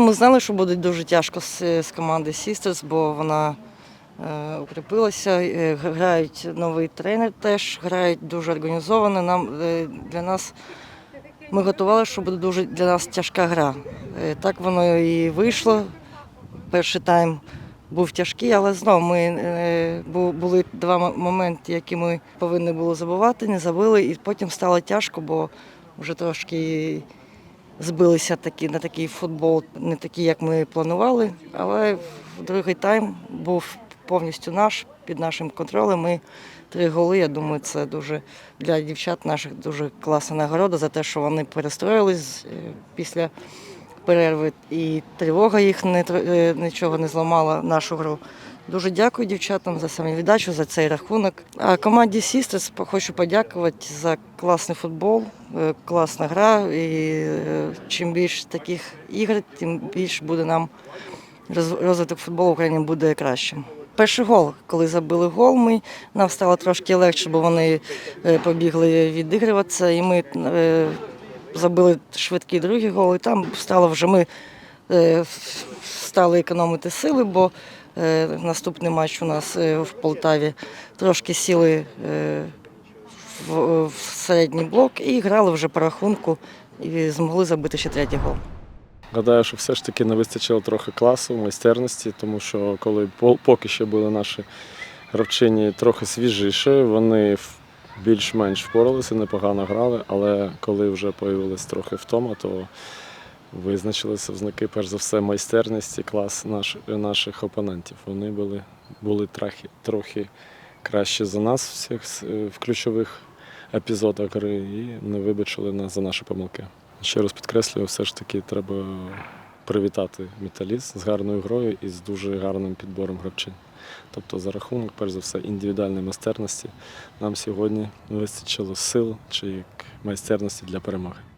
ми знали, що буде дуже тяжко з, з команди Sisters, бо вона е, укріпилася. Е, Грають новий тренер теж, грають дуже організовано. Нам, е, для нас, ми готували, що буде дуже для нас тяжка гра. Е, так воно і вийшло. Перший тайм був тяжкий, але знову ми е, бу- були два моменти, які ми повинні були забувати, не забили, і потім стало тяжко, бо вже трошки збилися такі, на такий футбол, не такий, як ми планували. Але другий тайм був повністю наш, під нашим контролем. Ми три голи. Я думаю, це дуже для дівчат наших дуже класна нагорода за те, що вони перестроїлись е, після перерви, і тривога їх не е, нічого не зламала нашу гру. Дуже дякую дівчатам за самовіддачу, за цей рахунок. А команді Sisters хочу подякувати за класний футбол, е, класна гра. І е, чим більше таких ігор, тим більше буде нам роз- розвиток футболу в Україні буде кращим. Перший гол, коли забили гол, ми, нам стало трошки легше, бо вони побігли відігруватися, і ми забили швидкий другий гол, і там стало вже ми е, стали економити сили, бо е, наступний матч у нас е, в Полтаві трошки сіли в, середній блок і грали вже по рахунку і змогли забити ще третій гол. Гадаю, що все ж таки не вистачило трохи класу, майстерності, тому що коли поки що були наші гравчині трохи свіжіші, вони більш-менш впоралися, непогано грали, але коли вже появилась трохи втома, то визначилися взнаки, перш за все, майстерності, клас наш, наших опонентів. Вони були, були трохи, трохи краще за нас всіх в ключових епізодах гри і не вибачили нас за наші помилки. Ще раз підкреслюю, все ж таки треба привітати металіст з гарною грою і з дуже гарним підбором гравчин. Тобто за рахунок, перш за все, індивідуальної майстерності нам сьогодні вистачило сил чи майстерності для перемоги.